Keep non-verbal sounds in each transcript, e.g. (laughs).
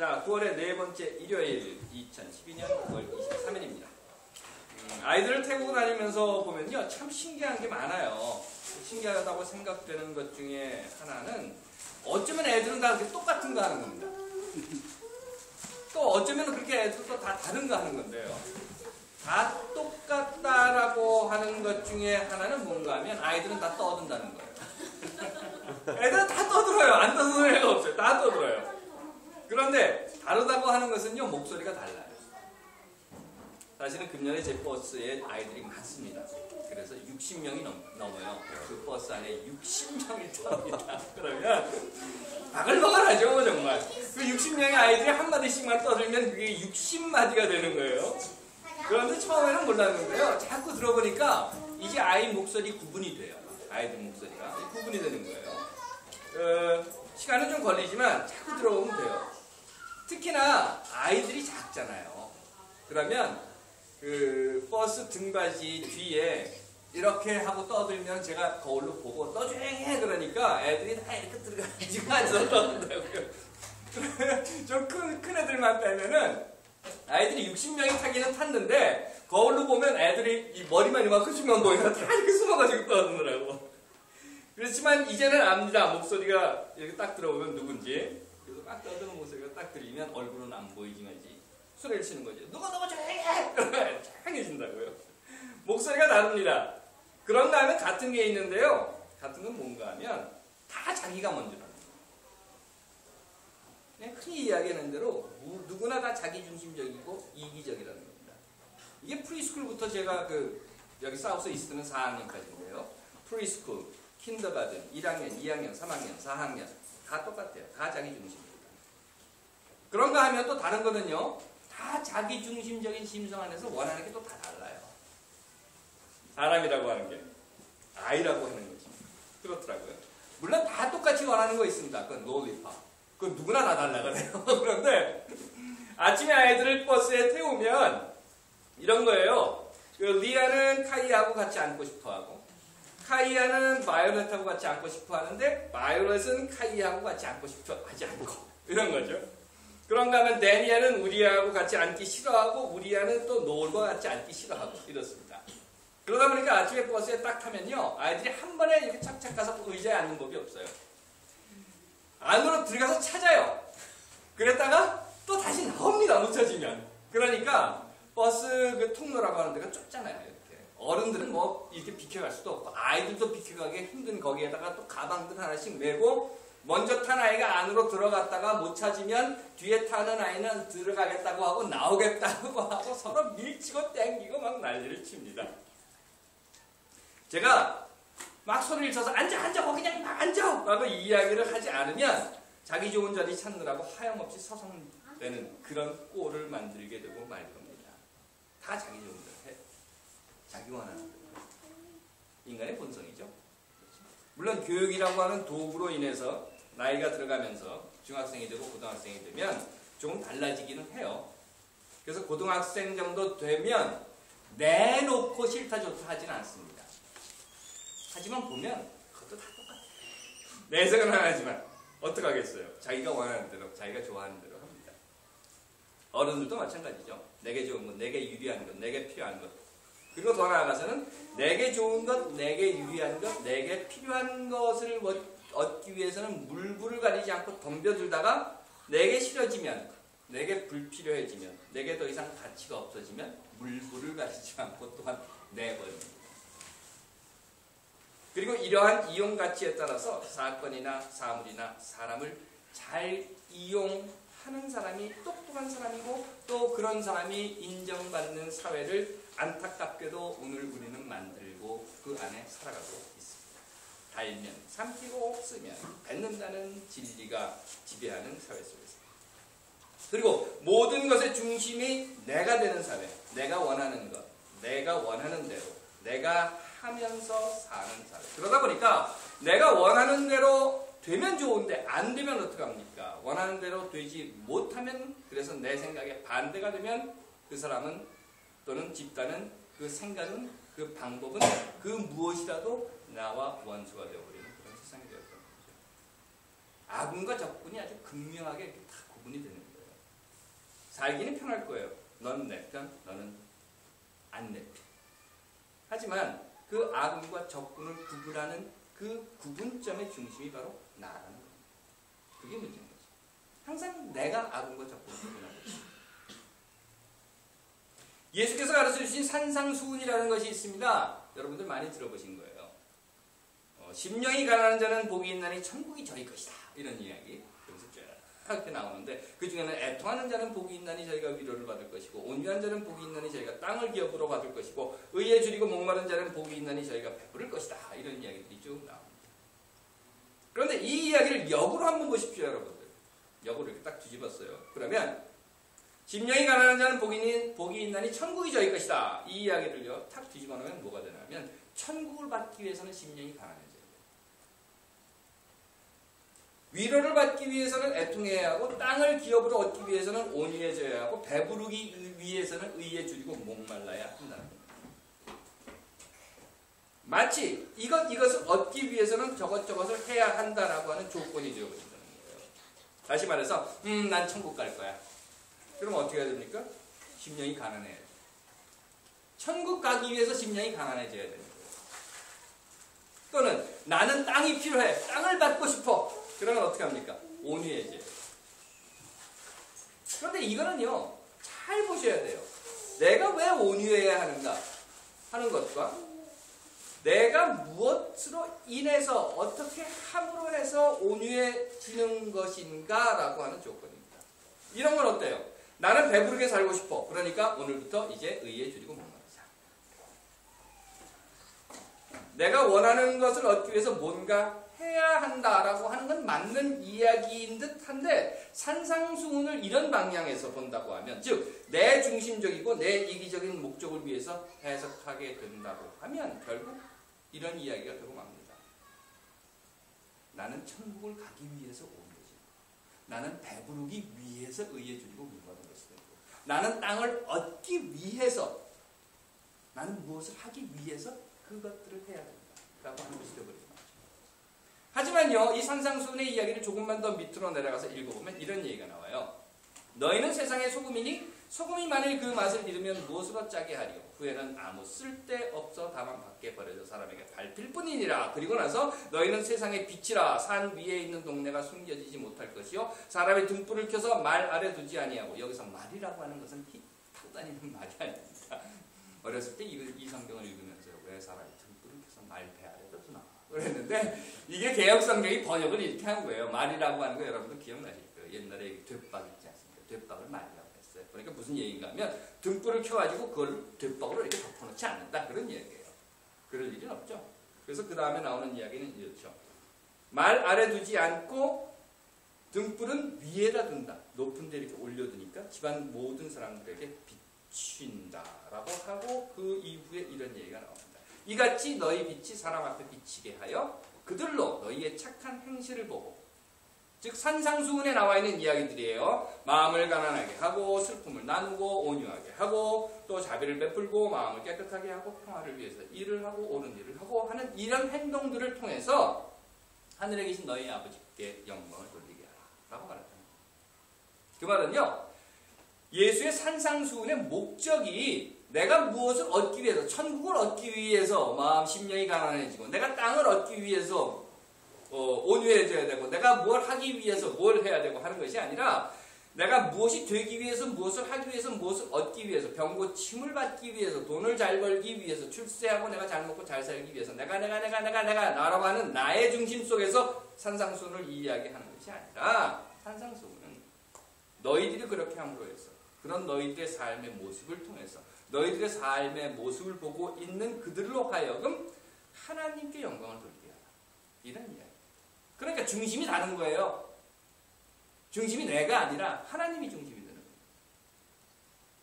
자, 9월의 네 번째 일요일 2012년 9월 23일입니다. 음, 아이들을 태우고 다니면서 보면요. 참 신기한 게 많아요. 신기하다고 생각되는 것 중에 하나는 어쩌면 애들은 다 그렇게 똑같은 거 하는 겁니다. 또 어쩌면 그렇게 애들도 다 다른 거 하는 건데요. 다 똑같다라고 하는 것 중에 하나는 뭔가 하면 아이들은 다 떠든다는 거예요. 애들은 다 떠들어요. 안 떠드는 애가 없어요. 다 떠들어요. 그런데 다르다고 하는 것은요, 목소리가 달라요. 사실은 금년에 제 버스에 아이들이 많습니다. 그래서 60명이 넘, 넘어요. 그 버스 안에 60명이 탑니다. (laughs) 그러면 바글바글하죠, 정말. 그 60명의 아이들이 한 마디씩만 떠들면 그게 60마디가 되는 거예요. 그런데 처음에는 몰랐는데요. 자꾸 들어보니까 이제 아이 목소리 구분이 돼요. 아이들 목소리가 구분이 되는 거예요. 어, 시간은 좀 걸리지만 자꾸 들어보면 돼요. 특히나 아이들이 작잖아요. 그러면 그 버스 등받이 뒤에 이렇게 하고 떠들면 제가 거울로 보고 떠조용해 그러니까 애들이 다 이렇게 들어가지고 (laughs) 앉아서 떠든다고요. (laughs) 좀큰 큰 애들만 빼면은 아이들이 60명이 타기는 탔는데 거울로 보면 애들이 이 머리만 이만큼 씩만 보이면 다 이렇게 숨어가지고 떠드느라고. 그렇지만 이제는 압니다. 목소리가 이렇게 딱 들어오면 누군지. 막 떠드는 목소리가 딱 들리면 얼굴은 안 보이지만 이제 소리를 치는 거죠. 누가 누가 조용해! 그러면 조용해진다고요. 목소리가 다릅니다. 그런 다음에 같은 게 있는데요. 같은 건 뭔가 하면 다 자기가 먼저라는 거예요. 네, 흔히 이야기하는 대로 누구나 다 자기중심적이고 이기적이라는 겁니다. 이게 프리스쿨부터 제가 그 여기 사우스 이스트는 4학년까지인데요. 프리스쿨, 킨더가든 1학년, 2학년, 3학년, 4학년 다 똑같아요. 다 자기중심입니다. 그런가 하면 또 다른 거는요. 다 자기 중심적인 심성 안에서 원하는 게 또 다 달라요. 사람이라고 하는 게 아이라고 하는 거지. 그렇더라고요. 물론 다 똑같이 원하는 거 있습니다. 그건 롤리팝. 그건 누구나 다 달라가네요. (laughs) 그런데 아침에 아이들을 버스에 태우면 이런 거예요. 그 리아는 카이하고 같이 앉고 싶어 하고 카이아는 바이올렛하고 같이 앉고 싶어 하는데 바이올렛은 카이하고 같이 앉고 싶어 하지 않고 이런 거죠. 그런가 하면 데니아는 우리하고 같이 앉기 싫어하고 우리아는 또 노을과 같이 앉기 싫어하고 이렇습니다. 그러다 보니까 아침에 버스에 딱 타면요 아이들이 한 번에 이렇게 착착 가서 의자에 앉는 법이 없어요. 안으로 들어가서 찾아요. 그랬다가 또 다시 나옵니다. 못 찾으면. 그러니까 버스 그 통로라고 하는 데가 좁잖아요. 이렇게. 어른들은 뭐 이렇게 비켜갈 수도 없고 아이들도 비켜가기 힘든 거기에다가 또 가방들 하나씩 메고 먼저 탄 아이가 안으로 들어갔다가 못 찾으면 뒤에 타는 아이는 들어가겠다고 하고 나오겠다고 (laughs) 하고 서로 밀치고 땡기고 막 난리를 칩니다. 제가 막 소리를 쳐서 앉아 앉아 거기 그냥 막 앉아 라고 이야기를 하지 않으면 자기 좋은 자리 찾느라고 하염없이 서성대는 그런 꼴을 만들게 되고 말 겁니다. 다 자기 좋은 해. 자기 원하는. 인간의 본성이죠. 물론 교육이라고 하는 도구로 인해서 나이가 들어가면서 중학생이 되고 고등학생이 되면 조금 달라지기는 해요. 그래서 고등학생 정도 되면 내놓고 싫다 좋다 하지는 않습니다. 하지만 보면 그것도 다 똑같아요. 내색은 안 하지만 어떡하겠어요. 자기가 원하는 대로 자기가 좋아하는 대로 합니다. 어른들도 마찬가지죠. 내게 좋은 것, 내게 유리한 것, 내게 필요한 것. 그리고 더 나아가서는 내게 좋은 것, 내게 유리한 것, 내게 필요한 것을 얻기 위해서는 물불을 가리지 않고 덤벼들다가 내게 싫어지면, 내게 불필요해지면, 내게 더 이상 가치가 없어지면 물불을 가리지 않고 또한 내버립니다. 그리고 이러한 이용 가치에 따라서 사건이나 사물이나 사람을 잘 이용 하는 사람이 똑똑한 사람이고 또 그런 사람이 인정받는 사회를 안타깝게도 오늘 우리는 만들고 그 안에 살아가고 있습니다. 달면 삼키고 쓰면 뱉는다는 진리가 지배하는 사회 속에서. 그리고 모든 것의 중심이 내가 되는 사회, 내가 원하는 것, 내가 원하는 대로, 내가 하면서 사는 사회. 그러다 보니까 내가 원하는 대로 되면 좋은데 안 되면 어떡합니까? 원하는 대로 되지 못하면 그래서 내 생각에 반대가 되면 그 사람은 또는 집단은 그 생각은 그 방법은 그 무엇이라도 나와 원수가 되어버리는 그런 세상이 되었던 거죠. 아군과 적군이 아주 극명하게 다 구분이 되는 거예요. 살기는 편할 거예요. 너는 내 편, 너는 안 내 편. 하지만 그 아군과 적군을 구분하는 그 구분점의 중심이 바로 나라는 겁니다. 그게 문제인 거죠. 항상 내가 아군과 적군을 구분하는 거죠. 예수께서 가르쳐 주신 산상수훈이라는 것이 있습니다. 여러분들 많이 들어보신 거예요. 어, 심령이 가난한 자는 복이 있나니 천국이 저희 것이다. 이런 이야기. 여기서 쭉 이렇게 나오는데 그 중에는 애통하는 자는 복이 있나니 저희가 위로를 받을 것이고 온유한 자는 복이 있나니 저희가 땅을 기업으로 받을 것이고 의에 줄이고 목마른 자는 복이 있나니 저희가 배부를 것이다. 이런 이야기들이 쭉 나옵니다. 그런데 이 이야기를 역으로 한번 보십시오, 여러분들. 역으로 이렇게 딱 뒤집었어요. 그러면 심령이 가난한 자는 복이, 있나니 천국이 저희 것이다. 이 이야기를요, 탁 뒤집어 놓으면 뭐가 되냐면 천국을 받기 위해서는 심령이 가난해져야 돼요. 위로를 받기 위해서는 애통해야 하고 땅을 기업으로 얻기 위해서는 온유해져야 하고 배부르기 위해서는 의에 줄이고 목말라야 한다는 겁니다. 마치 이것 이것을 얻기 위해서는 저것 저것을 해야 한다라고 하는 조건이 되어버린다는 거예요. 다시 말해서 음 난 천국 갈 거야. 그럼 어떻게 해야 됩니까? 심령이 가난해야 돼. 천국 가기 위해서 심령이 가난해져야 되는 거예요. 또는 나는 땅이 필요해. 땅을 받고 싶어. 그러면 어떻게 합니까? 온유해져. 그런데 이거는요, 잘 보셔야 돼요. 내가 왜 온유해야 하는가 하는 것과 내가 무엇으로 인해서 어떻게 함으로 해서 온유해지는 것인가라고 하는 조건입니다. 이런 건 어때요? 나는 배부르게 살고 싶어. 그러니까 오늘부터 이제 의에 줄이고 목마르자. 내가 원하는 것을 얻기 위해서 뭔가 해야 한다라고 하는 건 맞는 이야기인 듯 한데 산상수훈을 이런 방향에서 본다고 하면 즉 내 중심적이고 내 이기적인 목적을 위해서 해석하게 된다고 하면 결국 이런 이야기가 맙니다. 나는 천국을 가기 위해서 온 거지. 나는 배부르기 위해서 의에 줄이고 물받은 것이 되고 나는 땅을 얻기 위해서 나는 무엇을 하기 위해서 그것들을 해야 된다. 라고 하는 것이 되어버리죠. 하지만요, 이 산상수훈의 이야기를 조금만 더 밑으로 내려가서 읽어보면 이런 얘기가 나와요. 너희는 세상의 소금이니 소금이 만일 그 맛을 잃으면 무엇으로 짜게 하리요? 후에는 아무 쓸데없어 다만 밖에 버려져 사람에게 밟힐 뿐이니라. 그리고 나서 너희는 세상의 빛이라 산 위에 있는 동네가 숨겨지지 못할 것이요. 사람의 등불을 켜서 말 아래 두지 아니하고 여기서 말이라고 하는 것은 히 타고 다니는 말이 아닙니다. 어렸을 때 이, 이 성경을 읽으면서 왜 사람이 등불을 켜서 말 배 아래다 두나 그랬는데 이게 개혁 성경이 번역을 이렇게 한 거예요. 말이라고 하는 거 여러분도 기억나실 거예요. 옛날에 뒷박 있지 않습니까? 뒷박을 말이라고 했어요. 그러니까 무슨 얘기인가 하면 등불을 켜가지고 그걸 뒷박으로 이렇게 덮어놓지 않는다 그런 얘기예요. 그럴 일은 없죠. 그래서 그 다음에 나오는 이야기는 이렇죠. 말 아래 두지 않고 등불은 위에다 둔다. 높은 데 이렇게 올려두니까 집안 모든 사람들에게 비춘다라고 하고 그 이후에 이런 얘기가 나옵니다. 이같이 너희 빛이 사람 앞에 비치게 하여 그들로 너희의 착한 행실을 보고 즉 산상수훈에 나와 있는 이야기들이에요. 마음을 가난하게 하고 슬픔을 나누고 온유하게 하고 또 자비를 베풀고 마음을 깨끗하게 하고 평화를 위해서 일을 하고 옳은 일을 하고 하는 이런 행동들을 통해서 하늘에 계신 너희 아버지께 영광을 돌리게 하라 라고 말했다. 그 말은요. 예수의 산상수훈의 목적이 내가 무엇을 얻기 위해서 천국을 얻기 위해서 마음 심령이 가난해지고 내가 땅을 얻기 위해서 어, 온유해져야 되고 내가 뭘 하기 위해서 뭘 해야 되고 하는 것이 아니라 내가 무엇이 되기 위해서 무엇을 하기 위해서 무엇을 얻기 위해서 병고침을 받기 위해서 돈을 잘 벌기 위해서 출세하고 내가 잘 먹고 잘 살기 위해서 내가 내가 내가 내가 내가 나라고 하는 나의 중심 속에서 산상수훈을 이야기하는 것이 아니라 산상수훈은 너희들이 그렇게 함으로 해서 그런 너희들의 삶의 모습을 통해서 너희들의 삶의 모습을 보고 있는 그들로 하여금 하나님께 영광을 돌리게 하라. 이런 이야기. 그러니까 중심이 다른 거예요. 중심이 내가 아니라 하나님이 중심이 되는 거예요.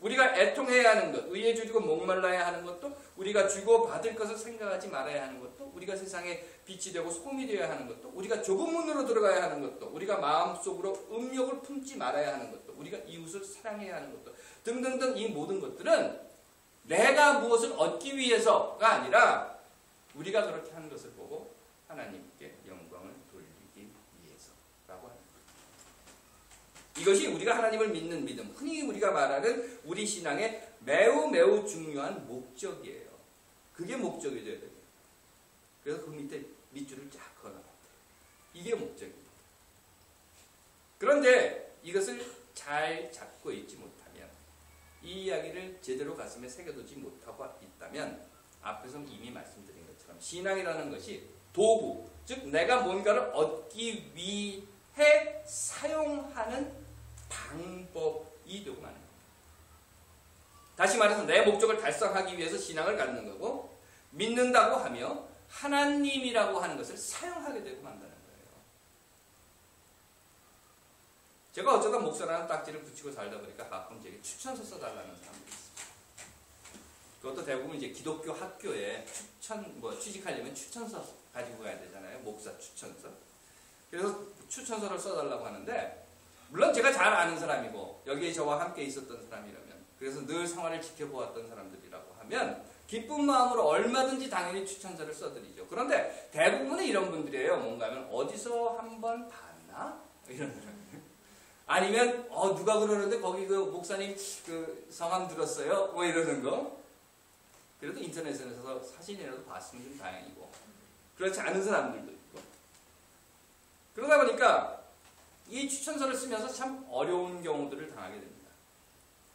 우리가 애통해야 하는 것, 의에 줄이고 목말라야 하는 것도 우리가 주고 받을 것을 생각하지 말아야 하는 것도 우리가 세상에 빛이 되고 소금이 되어야 하는 것도 우리가 좁은 문으로 들어가야 하는 것도 우리가 마음속으로 음욕을 품지 말아야 하는 것도 우리가 이웃을 사랑해야 하는 것도 등등등 이 모든 것들은 내가 무엇을 얻기 위해서가 아니라 우리가 그렇게 하는 것을 보고 하나님께 영광을 돌리기 위해서라고 합니다. 이것이 우리가 하나님을 믿는 믿음, 흔히 우리가 말하는 우리 신앙의 매우 매우 중요한 목적이에요. 그게 목적이 돼야 돼요. 그래서 그 밑에 밑줄을 쫙 걸어놨대요. 이게 목적입니다. 그런데 이것을 잘 잡고 있지 못하면 이 이야기를 제대로 가슴에 새겨두지 못하고 있다면 앞에서 이미 말씀드린 것처럼 신앙이라는 것이 도구, 즉 내가 뭔가를 얻기 위해 사용하는 방법이 되고 마는. 다시 말해서 내 목적을 달성하기 위해서 신앙을 갖는 거고 믿는다고 하며 하나님이라고 하는 것을 사용하게 되고 만다는 거예요. 제가 어쩌다 목사라는 딱지를 붙이고 살다 보니까 가끔 제게 추천서 써달라는 사람들이 있어요. 그것도 대부분 이제 기독교 학교에 추천, 뭐 취직하려면 추천서 가지고 가야 되잖아요. 목사 추천서. 그래서 추천서를 써달라고 하는데, 물론 제가 잘 아는 사람이고, 여기에 저와 함께 있었던 사람이라면, 그래서 늘 생활을 지켜보았던 사람들이라고 하면, 기쁜 마음으로 얼마든지 당연히 추천서를 써드리죠. 그런데 대부분의 이런 분들이에요. 뭔가 하면 어디서 한번 봤나? 이런. 아니면 어 누가 그러는데 거기 그 목사님 그 성함 들었어요? 뭐 이러는 거. 그래도 인터넷에서 사진이라도 봤으면 좀 다행이고 그렇지 않은 사람들도 있고 그러다 보니까 이 추천서를 쓰면서 참 어려운 경우들을 당하게 됩니다.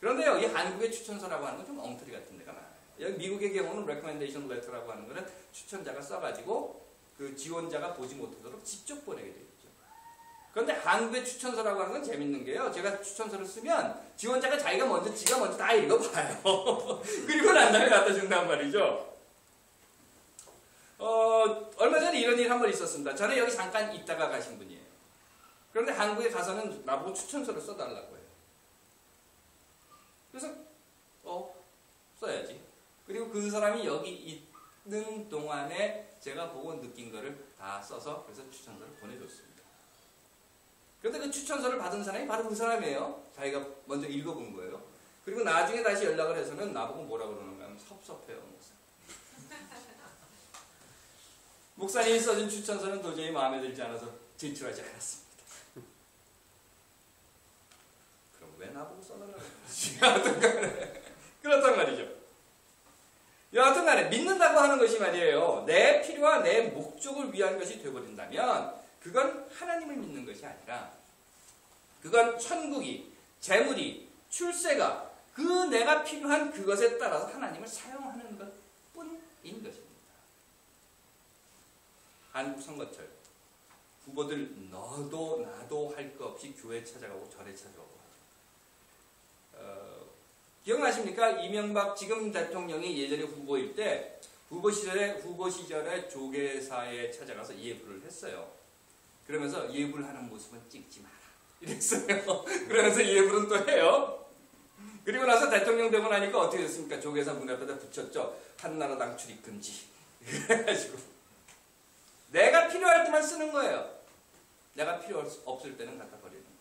그런데요, 이 한국의 추천서라고 하는 건 좀 엉터리 같은 데가 많아요. 여기 미국의 경우는 recommendation letter라고 하는 거는 추천자가 써가지고 그 지원자가 보지 못하도록 직접 보내게 되어 있죠. 그런데 한국의 추천서라고 하는 건 재밌는 게요. 제가 추천서를 쓰면 지원자가 자기가 먼저, 지가 먼저 다 읽어봐요. (laughs) 그리고 난 다음에 갖다 준단 말이죠. 어, 얼마 전에 이런 일이 한 번 있었습니다. 저는 여기 잠깐 있다가 가신 분이에요. 그런데 한국에 가서는 나보고 추천서를 써달라고 해요. 그래서, 어, 써야지. 그리고 그 사람이 여기 있는 동안에 제가 보고 느낀 거를 다 써서 그래서 추천서를 보내줬습니다. 그런데 그 추천서를 받은 사람이 바로 그 사람이에요. 자기가 먼저 읽어본 거예요. 그리고 나중에 다시 연락을 해서는 나보고 뭐라 그러는가 하면 섭섭해요, 목사. (laughs) 목사님이 써준 추천서는 도저히 마음에 들지 않아서 제출하지 않았습니다. 그럼 왜 나보고 써달라고 그러지? (laughs) 그렇단 말이죠. 여하튼 간에 믿는다고 하는 것이 말이에요. 내 필요와 내 목적을 위한 것이 되어버린다면 그건 하나님을 믿는 것이 아니라 그건 천국이, 재물이, 출세가 그 내가 필요한 그것에 따라서 하나님을 사용하는 것 뿐인 것입니다. 한국 선거철 후보들 너도 나도 할 것 없이 교회 찾아가고 절에 찾아가고 어, 기억나십니까? 이명박 지금 대통령이 예전에 후보일 때 후보 시절에 후보 시절에 조계사에 찾아가서 예불을 했어요. 그러면서 예불 하는 모습은 찍지 마라. 이랬어요. (laughs) 그러면서 예불은 또 해요. 그리고 나서 대통령 되고 나니까 어떻게 됐습니까? 조계사 문 앞에다 붙였죠. 한나라당 출입 금지. (laughs) 그래가지고 내가 필요할 때만 쓰는 거예요. 내가 필요 없을 때는 갖다 버리는 거예요.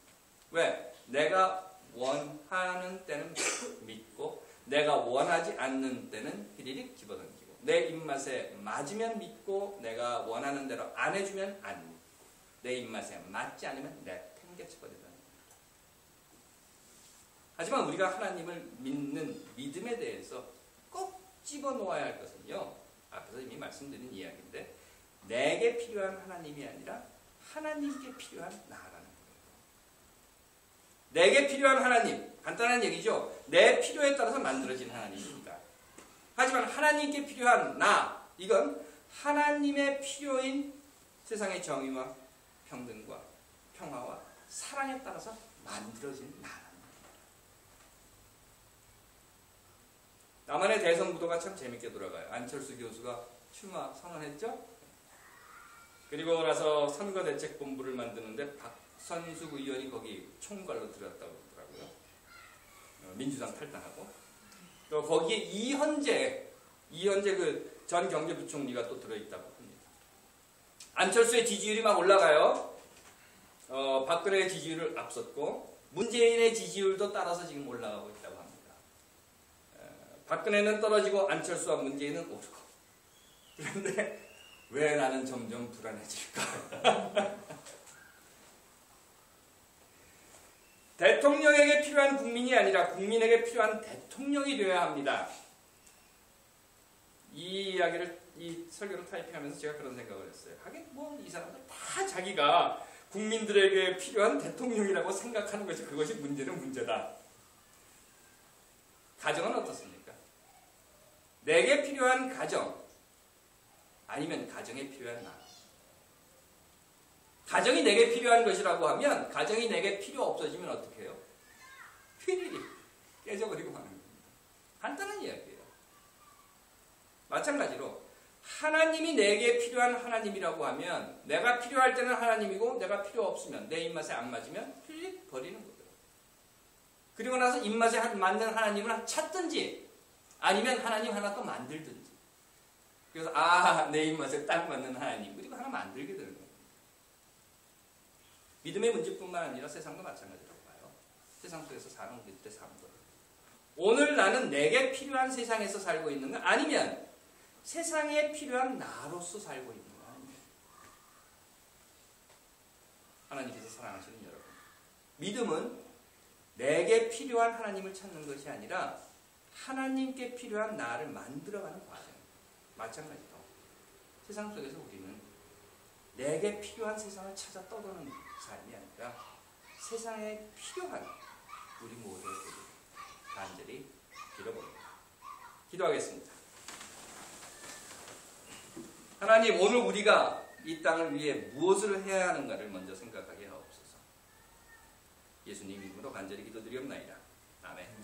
왜? 내가 원하는 때는 믿고 내가 원하지 않는 때는 히리릭 집어던지고 내 입맛에 맞으면 믿고 내가 원하는 대로 안 해주면 안 믿고 내 입맛에 맞지 않으면 내팽개쳐버리는 겁니다. 하지만 우리가 하나님을 믿는 믿음에 대해서 꼭 집어놓아야 할 것은요. 앞에서 이미 말씀드린 이야기인데 내게 필요한 하나님이 아니라 하나님께 필요한 거예요. 내게 필요한 하나님, 간단한 얘기죠. 내 필요에 따라서 만들어진 하나님입니다. 하지만 하나님께 필요한 나, 이건 하나님의 필요인 세상의 정의와 평등과 평화와 사랑에 따라서 만들어진 나라입니다. 남한의 대선 구도가 참 재밌게 돌아가요. 안철수 교수가 출마 선언했죠? 그리고 나서 선거대책본부를 만드는데 박 선숙 의원이 거기 총괄로 들어갔다고 그러더라고요. 어, 민주당 탈당하고. 또 거기에 이현재, 이현재 그 전 경제부총리가 또 들어있다고 합니다. 안철수의 지지율이 막 올라가요. 어, 박근혜의 지지율을 앞섰고, 문재인의 지지율도 따라서 지금 올라가고 있다고 합니다. 어, 박근혜는 떨어지고 안철수와 문재인은 오르고. 그런데 왜 나는 점점 불안해질까? (laughs) 대통령에게 필요한 국민이 아니라 국민에게 필요한 대통령이 되어야 합니다. 이 이야기를 이 설교를 타이핑하면서 제가 그런 생각을 했어요. 하긴 뭐 이 사람들 다 자기가 국민들에게 필요한 대통령이라고 생각하는 것이 그것이 문제는 문제다. 가정은 어떻습니까? 내게 필요한 가정 아니면 가정에 필요한 나. 가정이 내게 필요한 것이라고 하면 가정이 내게 필요 없어지면 어떻게 해요? 휘리리 깨져버리고 마는 겁니다. 간단한 이야기예요. 마찬가지로 하나님이 내게 필요한 하나님이라고 하면 내가 필요할 때는 하나님이고 내가 필요 없으면 내 입맛에 안 맞으면 휘리리 버리는 거예요. 그리고 나서 입맛에 맞는 하나님을 찾든지 아니면 하나님 하나 또 만들든지 그래서 아 내 입맛에 딱 맞는 하나님 그리고 하나 만들게 되는 거예요. 믿음의 문제뿐만 아니라 세상도 마찬가지라고 봐요. 세상 속에서 사는 우리 때 삶도. 오늘 나는 내게 필요한 세상에서 살고 있는가? 아니면 세상에 필요한 나로서 살고 있는가? 하나님께서 사랑하시는 여러분. 믿음은 내게 필요한 하나님을 찾는 것이 아니라 하나님께 필요한 나를 만들어가는 과정입니다. 마찬가지로 세상 속에서 우리는 내게 필요한 세상을 찾아 떠도는 삶이 아니라 세상에 필요한 우리 모두의 되길 간절히 빌어봅니다. 기도하겠습니다. 하나님 오늘 우리가 이 땅을 위해 무엇을 해야 하는가를 먼저 생각하게 하옵소서. 예수님 이름으로 간절히 기도드리옵나이다. 아멘.